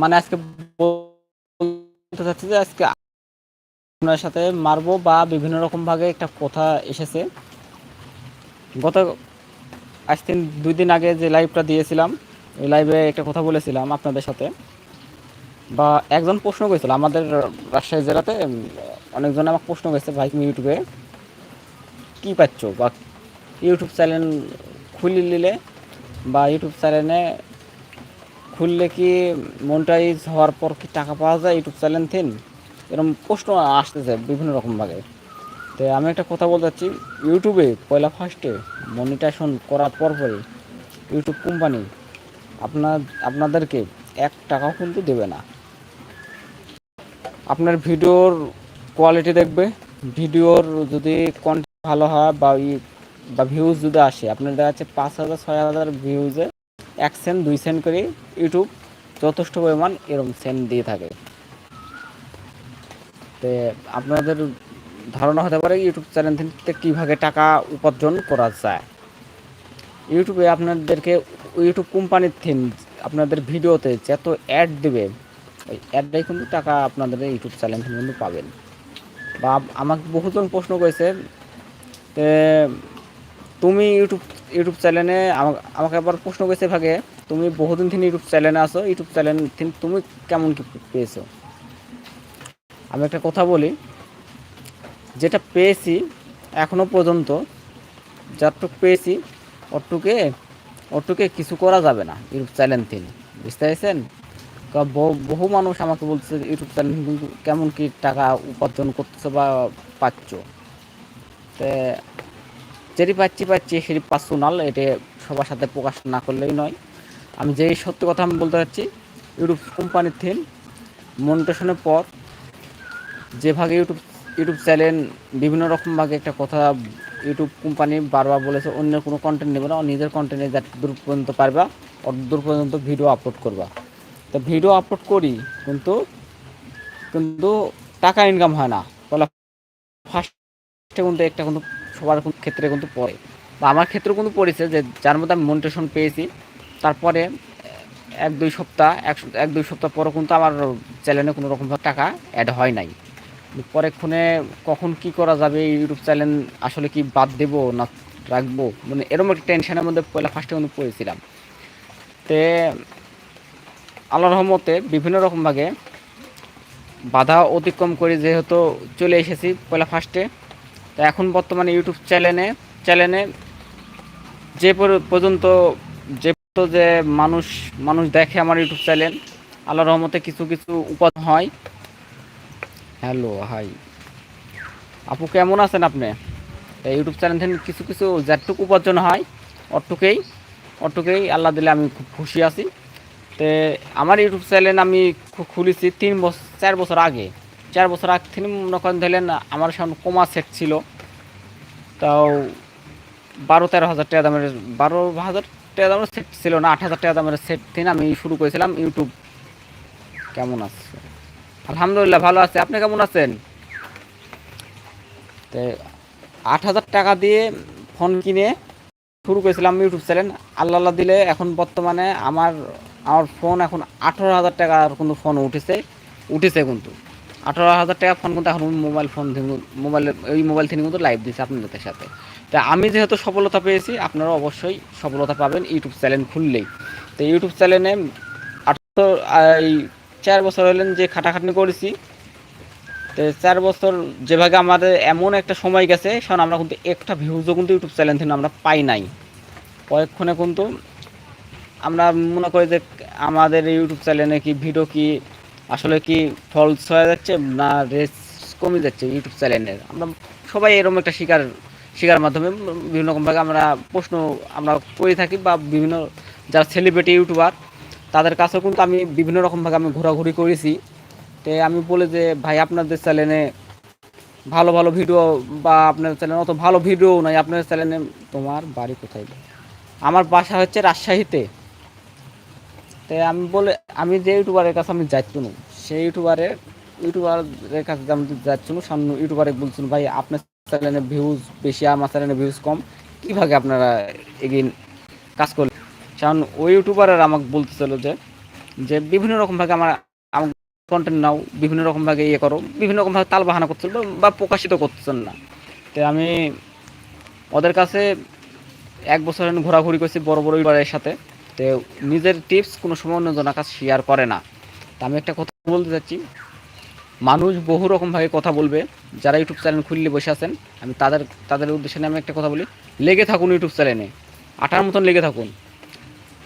মানে আজকে বলতে চাচ্ছি যে আজকে আপনার সাথে মারবো বা বিভিন্ন রকম ভাবে একটা কথা এসেছে। গত আজ তিন, দুই দিন আগে যে লাইভটা দিয়েছিলাম ওই লাইভে একটা কথা বলেছিলাম আপনাদের সাথে। বা একজন প্রশ্ন করেছিল, আমাদের রাজশাহী জেলাতে অনেকজন আমাকে প্রশ্ন করেছে, ভাই, তুমি ইউটিউবে কী পাচ্ছ? বা ইউটিউব চ্যানেল খুলে নিলে বা ইউটিউব চ্যানেলে খুললে কি মনিটাইজ হওয়ার পর কি টাকা পাওয়া যায় ইউটিউব চ্যানেল থেকে? এরকম প্রশ্ন আসতেছে বিভিন্ন রকমভাবে তো আমি একটা কথা বলতে চাচ্ছি ইউটিউবে পয়লা ফার্স্টে মনিটাইজেশন করার পর পরে ইউটিউব কোম্পানি আপনার, আপনাদেরকে এক টাকাও কিন্তু দেবে না। আপনার ভিডিওর কোয়ালিটি দেখবে, ভিডিওর যদি কন্টেন্ট ভালো হয় বা বা ভিউজ যদি আসে, আপনার দেখা যাচ্ছে পাঁচ হাজার, ছয় হাজার ভিউজে এক সেন্ট, দুই সেন্ট করে ইউটিউব যথেষ্ট পরিমাণ এরকম সেন্ট দিয়ে থাকে। তো আপনাদের ধারণা হতে পারে ইউটিউব চ্যানেল থেকে কীভাবে টাকা উপার্জন করা যায়। ইউটিউবে আপনাদেরকে ইউটিউব কোম্পানির থিম আপনাদের ভিডিওতে যত অ্যাড দেবে ওই অ্যাডটাই কিন্তু টাকা আপনাদের ইউটিউব চ্যানেল থেকে কিন্তু পাবেন। বা আমাকে বহুজন প্রশ্ন করেছে তুমি ইউটিউব ইউটিউব চ্যানেলে আমাকে আবার প্রশ্ন করেছে ভাগে, তুমি বহুদিন থেকে ইউটিউব চ্যানেলে আসো ইউটিউব চ্যানেল তুমি কেমন কি পেয়েছ? আমি একটা কথা বলি, যেটা পেয়েছি এখনও পর্যন্ত, যতটুক পেয়েছি ওটুকে ওটুকে কিছু করা যাবে না ইউটিউব চ্যানেল থেকে বুঝতে পেরেছেন? বহু- মানুষ আমাকে বলছে, ইউটিউব চ্যানেল কেমন কি টাকা উপার্জন করতেছো বা পাচ্ছ? যেটি পাচ্ছি পাচ্ছি, সেটি পার্সোনাল এটা সবার সাথে প্রকাশ না করলেই নয়। আমি যেই সত্য কথা আমি বলতে চাচ্ছি, ইউটিউব কোম্পানির থিম মনিটেশনের পর যে ভাগে ইউটিউব ইউটিউব চ্যানেল বিভিন্ন রকম ভাগে একটা কথা ইউটিউব কোম্পানি বারবার বলেছে অন্য কোনো কন্টেন্ট নেবে না, নিজের কন্টেন্টে যত দূর পর্যন্ত পারবা, অত দূর পর্যন্ত ভিডিও আপলোড করবা। তো ভিডিও আপলোড করি, কিন্তু কিন্তু টাকা ইনকাম হয় না। বলে ফার্স্টে কিন্তু একটা কিন্তু সবার ক্ষেত্রে কিন্তু পড়ে। বা আমার ক্ষেত্রেও কিন্তু পড়েছে যে, যার মধ্যে আমি মনিটেশন পেয়েছি, তারপরে, এক দুই সপ্তাহ, এক এক দুই সপ্তাহ পরও কিন্তু আমার চ্যানেলে কোনো রকম টাকা অ্যাড হয় নাই। পরে ক্ষণে কখন কি করা যাবে ইউটিউব চ্যানেল আসলে কি বাদ দেবো না রাখব? মানে এরকম একটা টেনশনের মধ্যে পয়লা ফার্স্টে কিন্তু পড়েছিলাম। তে আল্লাহ রহমতে বিভিন্ন রকমভাবে বাধা অতিক্রম করে যেহেতু চলে এসেছি পয়লা ফার্স্টে তো এখন বর্তমানে ইউটিউব চ্যানেলে চ্যানেলে যে পর- পর্যন্ত যে পর্যন্ত যে মানুষ মানুষ দেখে আমার ইউটিউব চ্যানেল আল্লাহ রহমতে কিছু কিছু উপাদান হয়। Hello, hi. আপু কেমন আছেন আপনি? ইউটিউব চ্যানেল থেকে কিছু কিছু যেটুকু উপার্জন হয়, অটুকেই অটুকেই আল্লাহ দিলে আমি খুব খুশি আছি। তো, আমার ইউটিউব চ্যানেল আমি খুলেছি তিন বছর চার বছর আগে। চার বছর আগে থেকে মনে করেন ধরলেন আমার সামনে কমা সেট ছিল, তাও বারো তেরো হাজার টাকা দামের, বারো হাজার টাকা দামের সেট ছিল না, আট হাজার টাকা দামের সেট থেকে আমি শুরু করেছিলাম ইউটিউব কেমন আছে? আলহামদুলিল্লাহ ভালো আছে। আপনি কেমন আছেন? তো আট হাজার টাকা দিয়ে ফোন কিনে শুরু করেছিলাম ইউটিউব চ্যানেল আল্লাহ আল্লাহ দিলে এখন বর্তমানে আমার আমার ফোন এখন আঠারো হাজার টাকার কিন্তু ফোন উঠেছে উঠেছে কিন্তু। আঠারো হাজার টাকা ফোন কিন্তু এখন মোবাইল ফোন মোবাইল ওই মোবাইল থেকে কিন্তু লাইভ দিচ্ছে আপনাদের সাথে। তা আমি যেহেতু সফলতা পেয়েছি, আপনারা অবশ্যই সফলতা পাবেন ইউটিউব চ্যানেল খুললেই। তো ইউটিউব চ্যানেলে আঠারো, এই চার বছর হলেন যে খাটাখাটনি করেছি, তো চার বছর যেভাবে আমাদের এমন একটা সময় গেছে কারণ আমরা কিন্তু একটা ভিউজও কিন্তু ইউটিউব চ্যানেল থেকে আমরা পাই নাই। কয়েকক্ষণে কিন্তু আমরা মনে করি যে আমাদের ইউটিউব চ্যানেলে কি ভিডিও কি আসলে কি ফলস হয়ে যাচ্ছে না রেস কমে যাচ্ছে ইউটিউব চ্যানেলের আমরা সবাই এরকম একটা শিকার শিকার মাধ্যমে বিভিন্ন রকমভাবে আমরা প্রশ্ন আমরা করে থাকি বা বিভিন্ন যারা সেলিব্রিটি ইউটিউবার তাদের কাছেও কিন্তু আমি বিভিন্ন রকমভাবে আমি ঘোরাঘুরি করেছি। তো আমি বলে যে, ভাই, আপনাদের চ্যানেলে ভালো ভালো ভিডিও বা আপনার চ্যানেলে অত ভালো ভিডিও নাই আপনার চ্যানেলে তোমার বাড়ি কোথায়? আমার বাসা হচ্ছে রাজশাহীতে। তাই আমি বলে, আমি যে ইউটিউবারের কাছে আমি না সেই ইউটিউবারের ইউটিউবারের কাছে আমি যাচ্ছি সামনে ইউটিউবারে বলছেন, ভাই, আপনার চ্যানেলে ভিউজ বেশি, আমার চ্যানেলে ভিউজ কম। কীভাবে আপনারা এগিয়ে কাজ করলেন? কারণ ওই ইউটিউবারের আমাকে বলতেছিল যে যে বিভিন্ন রকমভাবে আমার কন্টেন্ট নাও, বিভিন্ন রকমভাবে ইয়ে করো, বিভিন্ন রকমভাবে তাল বাহানা করছিল বা- প্রকাশিত করতেছেন না। তো আমি ওদের কাছে এক বছর ঘোরাঘুরি করছি বড় বড় ইউটিউবারের সাথে। তো নিজের টিপস কোনো সময় অন্যজনের কাছে শেয়ার করে না। তা আমি একটা কথা বলতে চাচ্ছি। মানুষ বহু রকমভাবে কথা বলবে। যারা ইউটিউব চ্যানেল খুললে বসে আছেন, আমি তাদের তাদের উদ্দেশ্যে আমি একটা কথা বলি। লেগে থাকুন ইউটিউব চ্যানেলে আটার মতন লেগে থাকুন।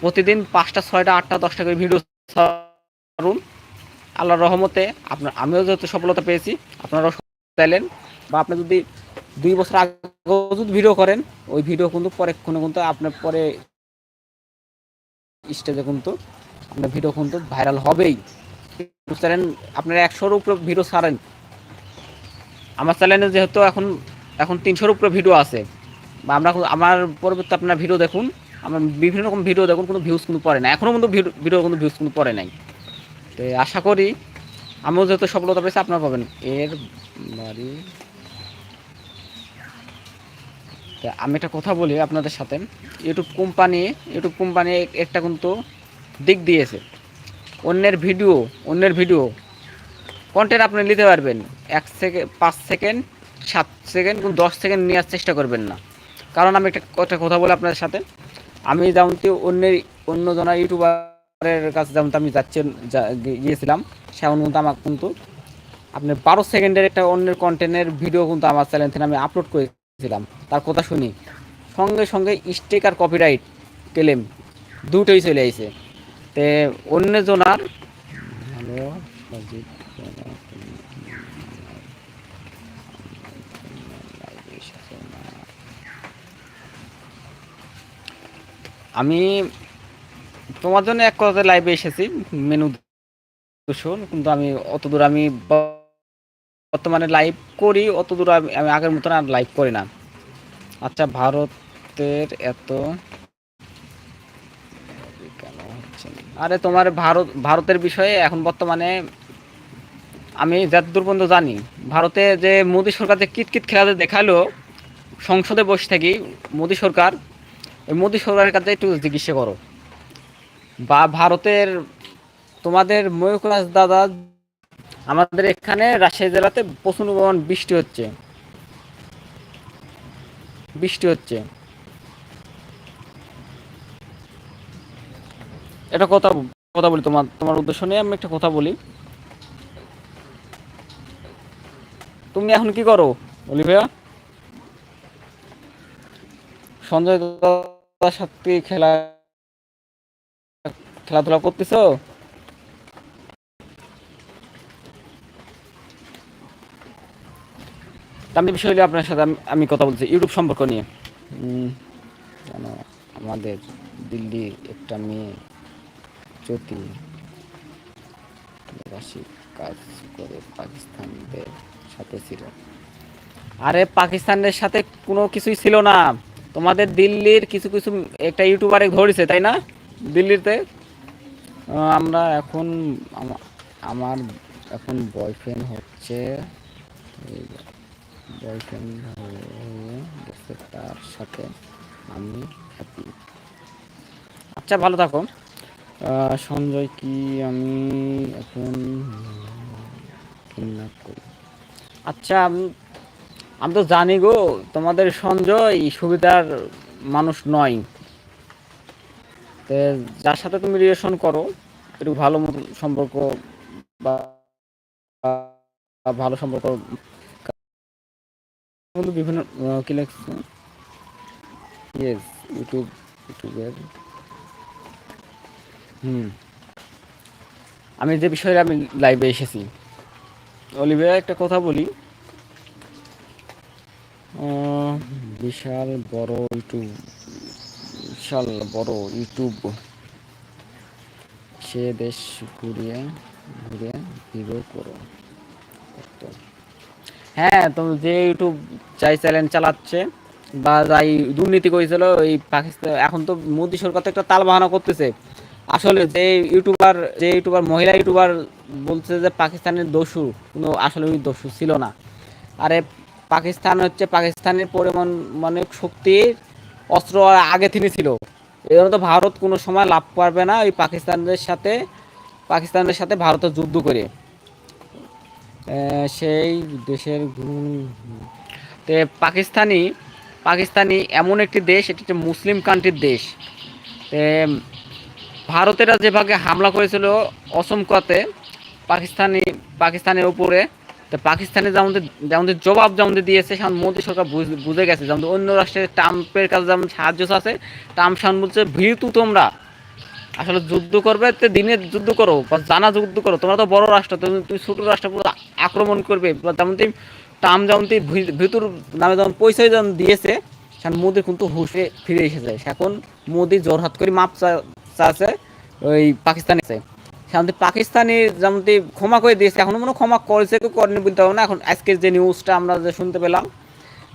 প্রতিদিন পাঁচটা, ছয়টা, আটটা, দশটা করে ভিডিও ছাড়ুন। আল্লাহর রহমতে আপনার, আমিও যেহেতু সফলতা পেয়েছি, আপনারাও চাইলেন বা আপনি যদি দুই বছর আগেও যদি ভিডিও করেন, ওই ভিডিও কিন্তু পরে কোনো কিন্তু আপনার পরে স্টেজে কিন্তু আপনার ভিডিও কিন্তু ভাইরাল হবেই। চ্যানেল আপনারা একশোর উপরে ভিডিও ছাড়েন। আমার চ্যানেলে যেহেতু এখন এখন তিনশোর উপরে ভিডিও আছে। বা আমরা আমার পরবর্তী আপনার ভিডিও দেখুন। আমার বিভিন্ন রকম ভিডিও দেখুন, কোনো ভিউজ কিন্তু পড়ে না। এখনও কিন্তু ভিডিও কিন্তু ভিউজ কিন্তু পড়ে নাই। তো আশা করি, আমিও যেহেতু সফলতা পেয়েছি, আপনারা পাবেন। এর বাড়ি আমি একটা কথা বলি আপনাদের সাথে। ইউটিউব কোম্পানি ইউটিউব কোম্পানি একটা কিন্তু দিক দিয়েছে। অন্যের ভিডিও অন্যের ভিডিও কন্টেন্ট আপনি নিতে পারবেন। এক সেকেন্ড পাঁচ সেকেন্ড সাত সেকেন্ড কিন্তু দশ সেকেন্ড নেওয়ার চেষ্টা করবেন না। কারণ আমি একটা একটা কথা বলি আপনাদের সাথে। আমি যেমন তো অন্যের, অন্য জনা ইউটিউবারের কাছে যেমন আমি যাচ্ছেন যা- গিয়েছিলাম, সেমন কিন্তু আমার কিন্তু আপনি বারো সেকেন্ডের একটা অন্যের কন্টেন্টের ভিডিও কিন্তু আমার চ্যানেল থেকে আমি আপলোড করেছিলাম তার কথা শুনি। সঙ্গে সঙ্গে স্টেক আর কপিরাইট ক্লেম দুটোই চলে আইছে। তে অন্য জনার আমি তোমার জন্য এক কথাতে লাইভে এসেছি, মেনু দূষণ, কিন্তু আমি অত দূর আমি বর্তমানে লাইভ করি অত দূর আমি আগের মতন আর লাইভ করি না আচ্ছা ভারতের এত? আরে, তোমার ভারত, ভারতের বিষয়ে এখন বর্তমানে আমি যতদূর পর্যন্ত জানি, ভারতে যে মোদী সরকার যে কিতকিত খেলাতে দেখাল, সংসদে বসে থাকি মোদী সরকার, ওই মোদী সরকারের কাছে একটু জিজ্ঞাসা করো বা ভারতের তোমাদের ময়ূকরাজ দাদা আমাদের এখানে রাজশাহী জেলাতে প্রচুর পরিমাণ বৃষ্টি হচ্ছে। বৃষ্টি হচ্ছে। এটা কথা কথা বলি তোমার তোমার উদ্দেশ্য নিয়ে আমি একটা কথা বলি। তুমি এখন কি করো বলি ভাইয়া সঞ্জয় দাদার সাথে খেলা, খেলাধুলা করতেছো? আমি বিষয় নিয়ে আপনার সাথে আমি- কথা বলছি ইউটিউব সম্পর্ক নিয়ে। কেন আমাদের দিল্লির একটা মেয়ে জ্যোতি প্রবাসী কাজ করে পাকিস্তানদের সাথে ছিল। আরে পাকিস্তানের সাথে কোনো কিছুই ছিল না। তোমাদের দিল্লির কিছু কিছু একটা ইউটিউবারে ধরেছে তাই না? দিল্লিতে। আমরা এখন আমার এখন বয়ফ্রেন্ড হচ্ছে গেছে, তার সাথে আমি হ্যাপি আচ্ছা ভালো থাকো। সঞ্জয় কি আমি এখন কিডন্যাপ করি আচ্ছা আমি- তো জানি গো, তোমাদের সঞ্জয় সুবিধার মানুষ নয়। তো যার সাথে তুমি রিলেশন করো, একটু ভালো মতো সম্পর্ক বা ভালো সম্পর্ক কিন্তু বিভিন্ন কি লাগছে ইয়েস ইউটিউব ইউটিউবের হুম। আমি যে বিষয়ে আমি লাইভে এসেছি অলিভিয়া একটা কথা বলি। বিশাল বড় ইউটিউব বিশাল বড় ইউটিউব সে দেশ ঘুরিয়ে ঘুরে ভিডিও করো। হ্যাঁ তো যে ইউটিউব যাই চ্যানেল চালাচ্ছে বা যাই দুর্নীতি করেছিল ওই পাকিস্তান এখন তো মোদী সরকার তো একটা তাল বাহানা করতেছে। আসলে যে ইউটিউবার যে ইউটিউবার মহিলা ইউটিউবার বলছে যে পাকিস্তানের দস্যু কিন্তু আসলে ওই দস্যু ছিল না। আরে পাকিস্তান হচ্ছে পাকিস্তানের পরিমাণ মানে শক্তির অস্ত্র আগে থেকে ছিল। এই জন্য তো ভারত কোনো সময় লাভ পারবে না ওই পাকিস্তানদের সাথে পাকিস্তানের সাথে ভারতের যুদ্ধ করে। সেই দেশের তে পাকিস্তানি পাকিস্তানি এমন একটি দেশ, এটি একটি মুসলিম কান্ট্রির দেশ। তে, ভারতেরা যেভাবে হামলা করেছিল অসমকাতে পাকিস্তানি, পাকিস্তানের উপরে, তো পাকিস্তানে যেমন যেমন জবাব যেমন দিয়েছে, সেমন মোদী সরকার বুঝ- গেছে। যেমন অন্য রাষ্ট্রের ট্রাম্পের কাছে যেমন সাহায্য আছে, ট্রাম্প সামন বলছে, ভীতু তোমরা। আসলে যুদ্ধ করবে, তো দিনে যুদ্ধ করো জানা যুদ্ধ করো। তোমরা তো বড় রাষ্ট্র, তুমি তুমি ছোট রাষ্ট্র আক্রমণ করবে যেমন তুমি ট্রাম্প যেমন ভি- ভিতর নামে যেমন পয়সা যেমন দিয়েছে, সেখানে মোদি কিন্তু হুশে ফিরে এসেছে। এখন মোদি জোরহাত করে মাপ চাচ্ছে, ওই পাকিস্তানে সেখান পাকিস্তানি যেমন তুই ক্ষমা করে দিয়েছে, এখন মনে ক্ষমা করেছে কি করেনি বলতে পারব না। এখন আজকের যে নিউজটা আমরা যে শুনতে পেলাম,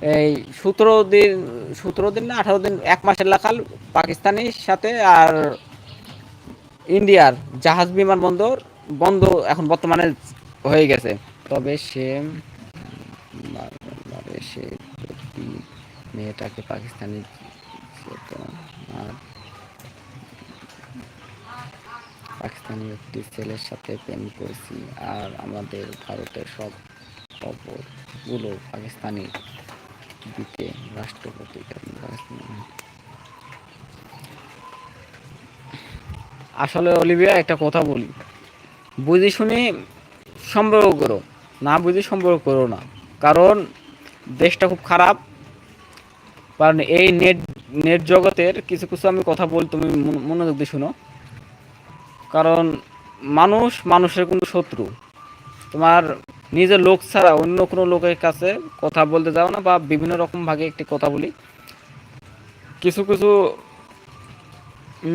এই সতেরো দিন সতেরো দিন না, আঠারো দিন, এক মাসের লাখাল পাকিস্তানির সাথে আর ইন্ডিয়ার জাহাজ বিমানবন্দর বন্ধ এখন বর্তমানে হয়ে গেছে। তবে সে মেয়েটাকে পাকিস্তানি পাকিস্তানি একটি ছেলের সাথে প্রেম করেছি আর আমাদের ভারতের সব খবরগুলো পাকিস্তানি দিতে রাষ্ট্রপতি আসলে অলিভিয়া, একটা কথা বলি। বুঝে শুনে সম্পর্ক করো, না বুঝে সম্পর্ক করো না। কারণ দেশটা খুব খারাপ। কারণ এই নেট নেট জগতের কিছু কিছু আমি কথা বলি, তুমি মনোযোগ দিয়ে শুনো। কারণ মানুষ মানুষের কিন্তু শত্রু। তোমার নিজের লোক ছাড়া অন্য কোনো লোকের কাছে কথা বলতে যাও না বা বিভিন্ন রকম ভাগে একটি কথা বলি। কিছু কিছু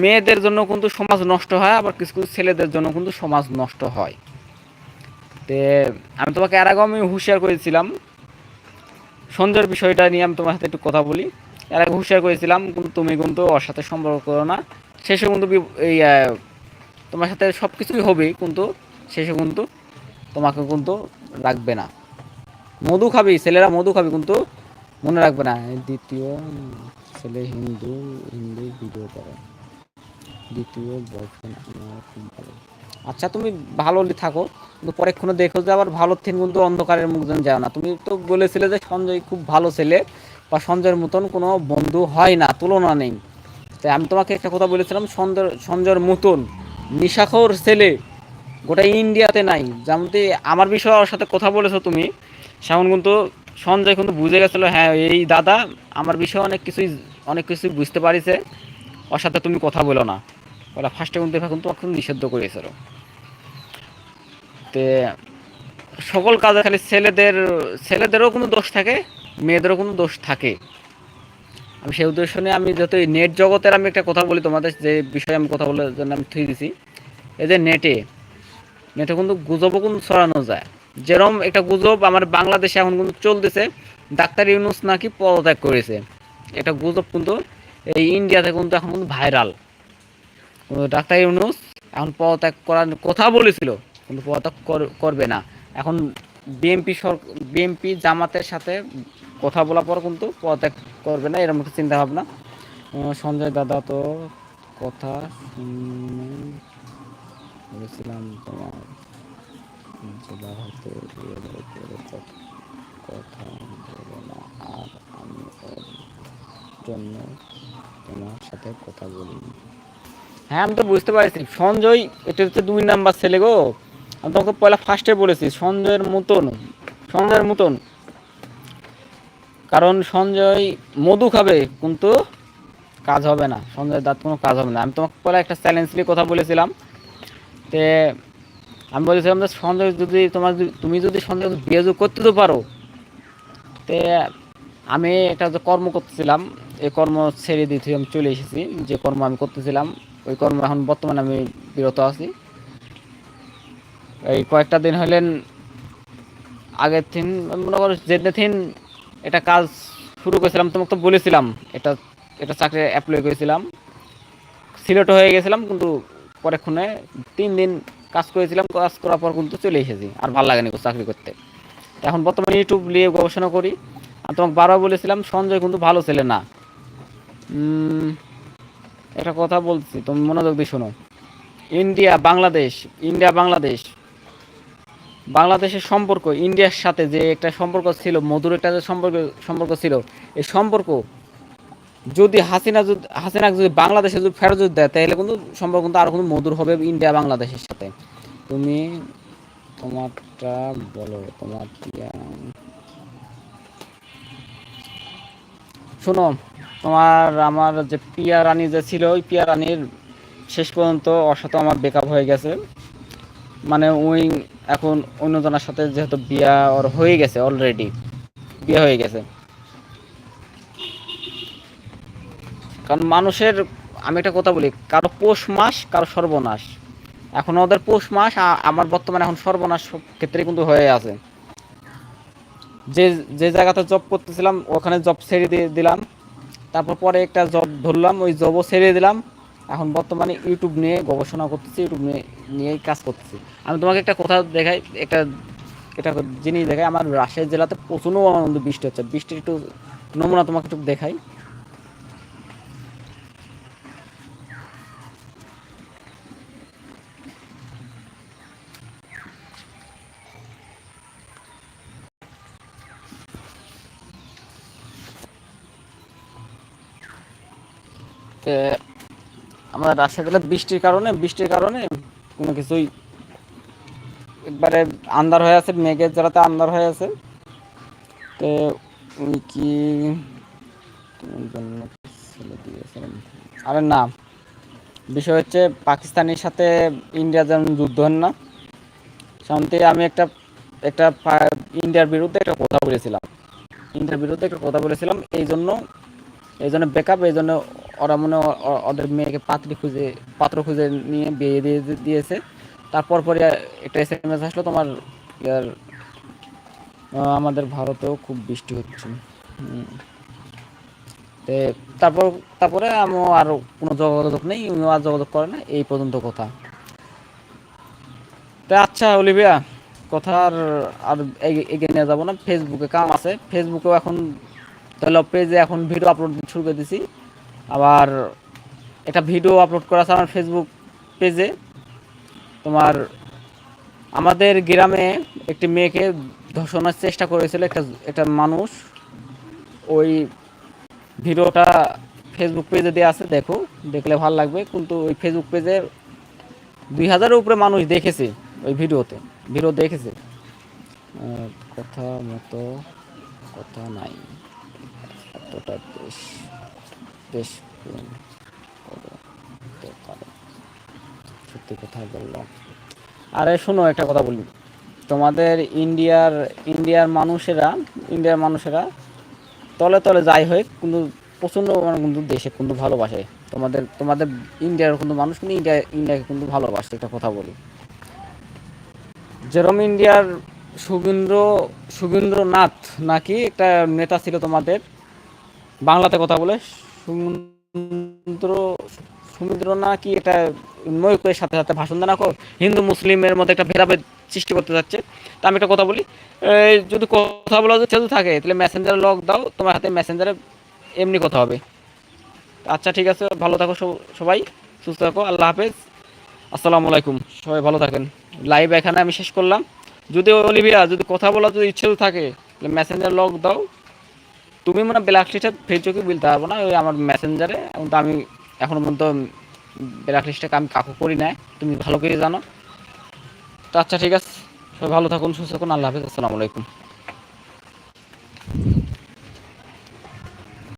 মেয়েদের জন্য কিন্তু সমাজ নষ্ট হয়, আবার কিছু কিছু ছেলেদের জন্য কিন্তু সমাজ নষ্ট হয়। তে আমি তোমাকে এর আগেও আমি হুঁশিয়ার করেছিলাম। সঞ্জয়ের বিষয়টা নিয়ে আমি তোমার সাথে একটু কথা বলি। এর আগে হুঁশিয়ার করেছিলাম, কিন্তু তুমি কিন্তু ওর সাথে সম্পর্ক করো না। শেষে কিন্তু এই তোমার সাথে সব কিছুই হবে কিন্তু, শেষে কিন্তু তোমাকে কিন্তু রাখবে না। মধু খাবি, ছেলেরা মধু খাবি কিন্তু মনে রাখবে না। দ্বিতীয় ছেলে হিন্দু হিন্দু ভিডিও করে। দ্বিতীয় বয়ফ্রেন্ড আমার খুব ভালো। আচ্ছা তুমি ভালো থাকো, কিন্তু পরেক্ষণে দেখো যে আবার ভালো থিন কিন্তু অন্ধকারের মুখজন যাও না। তুমি তো বলেছিলে যে সঞ্জয় খুব ভালো ছেলে, বা সঞ্জয়ের মতন কোনো বন্ধু হয় না, তুলনা নেই। তাই আমি তোমাকে একটা কথা বলেছিলাম, সঞ্জয়, সঞ্জয়ের মতন নিশাখর ছেলে গোটা ইন্ডিয়াতে নাই। যেমন আমার বিষয়ে ওর সাথে কথা বলেছ তুমি, সেমন কিন্তু সঞ্জয় কিন্তু বুঝে গেছিল হ্যাঁ এই দাদা আমার বিষয়ে অনেক কিছুই অনেক কিছুই বুঝতে পারিছে, ওর সাথে তুমি কথা বলো না। ফার্স্টে কিন্তু এভাবে কিন্তু তোমাকে নিষিদ্ধ করেছিল। তে সকল কাজে খালি ছেলেদের, ছেলেদেরও কোনো দোষ থাকে, মেয়েদেরও কোনো দোষ থাকে। আমি সেই উদ্দেশ্য নিয়ে আমি যত এই নেট জগতের আমি একটা কথা বলি তোমাদের, যে বিষয়ে আমি কথা বলার জন্য আমি থুই দিছি। এই যে নেটে নেটে কিন্তু গুজবও কিন্তু ছড়ানো যায়। যেরকম একটা গুজব আমার বাংলাদেশে এখন কিন্তু চলতেছে, ডাক্তার ইউনুস নাকি পদত্যাগ করেছে। এটা গুজব কিন্তু এই ইন্ডিয়াতে কিন্তু এখন কিন্তু ভাইরাল ডাক্তার ইউনুস, এখন পদত্যাগ করার কথা বলেছিল, কিন্তু পদত্যাগ কর- করবে না। এখন বিএমপি সর বিএমপি জামাতের সাথে কথা বলার পর কিন্তু পদত্যাগ করবে না, এরকম একটা চিন্তা ভাবনা সঞ্জয় দাদা তো কথা বলেছিলাম তোমার কথা আর আমি জন্য তোমার সাথে কথা বলিনি। হ্যাঁ আমি তো বুঝতে পারছি। সঞ্জয়, এটা হচ্ছে দুই নাম্বার ছেলে গো। আমি তোমাকে পয়লা ফার্স্টে বলেছি, সঞ্জয়ের মতন সঞ্জয়ের মতন। কারণ সঞ্জয় মধু খাবে, কিন্তু কাজ হবে না। সঞ্জয় দাঁত কোনো কাজ হবে না। আমি তোমাকে পয়লা একটা চ্যালেঞ্জ নিয়ে কথা বলেছিলাম। তে আমি বলেছিলাম যে সঞ্জয় যদি তোমার তুমি যদি সঞ্জয় বিয়ে যদি করতে তো পারো, তে আমি একটা যে কর্ম করতেছিলাম এই কর্ম ছেড়ে দিতে আমি চলে এসেছি। যে কর্ম আমি করতেছিলাম ওই কর্ম, এখন বর্তমানে আমি বিরত আছি। এই কয়েকটা দিন হলেন আগের দিন, মনে করো যেদিন দিন এটা কাজ শুরু করেছিলাম, তোমাকে তো বলেছিলাম, এটা এটা চাকরি অ্যাপ্লাই করেছিলাম। সিলেক্ট হয়ে গেছিলাম, কিন্তু পরেক্ষণে তিন দিন কাজ করেছিলাম, কাজ করার পর কিন্তু চলে এসেছি, আর ভালো লাগেনি চাকরি করতে। এখন বর্তমানে ইউটিউব নিয়ে গবেষণা করি, আর তোমাকে বারবার বলেছিলাম, সঞ্জয় কিন্তু ভালো ছেলে না। একটা কথা বলছি, তুমি মনোযোগ দিয়ে শোনো। India, Bangladesh India, Bangladesh. বাংলাদেশের সম্পর্ক, ইন্ডিয়ার সাথে যে একটা সম্পর্ক ছিল, মধুর একটা যে সম্পর্ক সম্পর্ক ছিল, এই সম্পর্ক যদি হাসিনা যদি হাসিনা যদি বাংলাদেশে যদি ফেরত যদি দেয়, তাহলে কিন্তু সম্পর্ক কিন্তু আরও কিন্তু মধুর হবে ইন্ডিয়া, বাংলাদেশের সাথে। তুমি তোমারটা বলো, তোমার শোনো তোমার আমার যে পিয়া রানী যে ছিল, ওই পিয়া রানীর শেষ পর্যন্ত সাথে আমার বেকআপ হয়ে গেছে। মানে ওই এখন অন্যজনের সাথে যেহেতু বিয়া ওর হয়ে গেছে অলরেডি বিয়ে হয়ে গেছে। কারণ মানুষের, আমি একটা কথা বলি, কারও পৌষ মাস, কারও সর্বনাশ। এখন ওদের পৌষ মাস আমার বর্তমানে এখন সর্বনাশ ক্ষেত্রে কিন্তু হয়ে আছে। যে যে জায়গাতে জব করতেছিলাম, ওখানে জব ছেড়ে দিয়ে দিলাম। তারপর পরে একটা জব ধরলাম, ওই জবও ছেড়ে দিলাম। এখন বর্তমানে ইউটিউব নিয়ে গবেষণা করতেছি ইউটিউব নিয়ে, নিয়েই কাজ করতেছি। আমি তোমাকে একটা কথা দেখাই, একটা এটা জিনিস দেখাই। আমার রাজশাহী জেলাতে প্রচণ্ড আনন্দ বৃষ্টি হচ্ছে। বৃষ্টির একটু নমুনা তোমাকে একটু দেখাই। তে আমাদের রাজশাহী বৃষ্টির কারণে বৃষ্টির কারণে কোনো কিছুই একবারে আন্ধার হয়ে আছে, মেঘের জেলাতে আন্ধার হয়ে আছে। তো উনি কি? আরে না, বিষয় হচ্ছে পাকিস্তানের সাথে ইন্ডিয়া যেমন যুদ্ধ হন না। শান্তি, আমি একটা একটা ইন্ডিয়ার বিরুদ্ধে একটা কথা বলেছিলাম। ইন্ডিয়ার বিরুদ্ধে একটা কথা বলেছিলাম, এই জন্য এই জন্য বেকআপ এই জন্য ওরা মনে ওদের মেয়েকে পাত্রী খুঁজে, পাত্র খুঁজে নিয়ে বিয়ে দিয়ে দিয়েছে। তারপর পরে একটা এস এম এস আসলো তোমার, ইয়ার আমাদের ভারতেও খুব বৃষ্টি হচ্ছে। তারপর, তারপরে আমি আর কোনো যোগাযোগ নেই, উনিও আর যোগাযোগ করে না, এই পর্যন্ত কথা। তা আচ্ছা অলিভিয়া, কথা আর আর এগিয়ে নিয়ে যাব না। ফেসবুকে কাম আছে। ফেসবুকেও এখন, তাহলে পেজে এখন ভিডিও আপলোড শুরু করে দিছি। আবার একটা ভিডিও আপলোড করা আছে আমার ফেসবুক পেজে তোমার আমাদের গ্রামে একটি মেয়েকে ধর্ষণের চেষ্টা করেছিল একটা একটা মানুষ। ওই ভিডিওটা ফেসবুক পেজে দেওয়া আছে, দেখো। দেখলে ভালো লাগবে, কিন্তু ওই ফেসবুক পেজে দুই হাজারের উপরে মানুষ দেখেছে ওই ভিডিওতে, ভিডিও দেখেছে। কথা মতো, কথা নাই। এতটা বেশ। বেশ সত্যি কথা বললাম আরে শোনো, একটা কথা বলি। তোমাদের ইন্ডিয়ার ইন্ডিয়ার মানুষেরা ইন্ডিয়ার মানুষেরা তলে তলে যাই হোক, কিন্তু প্রচণ্ড মানে কিন্তু দেশে কিন্তু ভালোবাসে। তোমাদের তোমাদের ইন্ডিয়ার কিন্তু মানুষ কিন্তু ইন্ডিয়া, ইন্ডিয়াকে কিন্তু ভালোবাসে, একটা কথা বলি। যেরকম ইন্ডিয়ার সুগীন্দ্র, সুগীন্দ্রনাথ নাকি একটা নেতা ছিল তোমাদের, বাংলাতে কথা বলে সমুদ্র সমুদ্র না কি এটা ময়ূকের সাথে সাথে ভাষণ দেনা? কর হিন্দু, মুসলিমের মধ্যে একটা ভেদাভেদ সৃষ্টি করতে যাচ্ছে। তা আমি একটা কথা বলি যদি কথা বলা যদি থাকে, তাহলে মেসেঞ্জারে লক দাও, তোমার হাতে মেসেঞ্জারে এমনি কথা হবে। আচ্ছা ঠিক আছে, ভালো থাকো সবাই, সুস্থ থাকো, আল্লাহ হাফেজ। আসসালামু আলাইকুম, সবাই ভালো থাকেন। লাইভ এখানে আমি শেষ করলাম। যদি অলিভিয়া, যদি কথা বলার যদি ইচ্ছে থাকে, তাহলে মেসেঞ্জার লক দাও। তুমি মানে ব্ল্যাক লিস্টে ফেসবুকে বলতে পারব না, ওই আমার মেসেঞ্জারে এখন তো আমি এখনও পর্যন্ত ব্ল্যাক লিস্টটাকে আমি কাকু করি না তুমি ভালো করে জানো। তো আচ্ছা ঠিক আছে, সবাই ভালো থাকুন, সুস্থ থাকুন, আল্লাহ হাফিজ, আসসালামু আলাইকুম।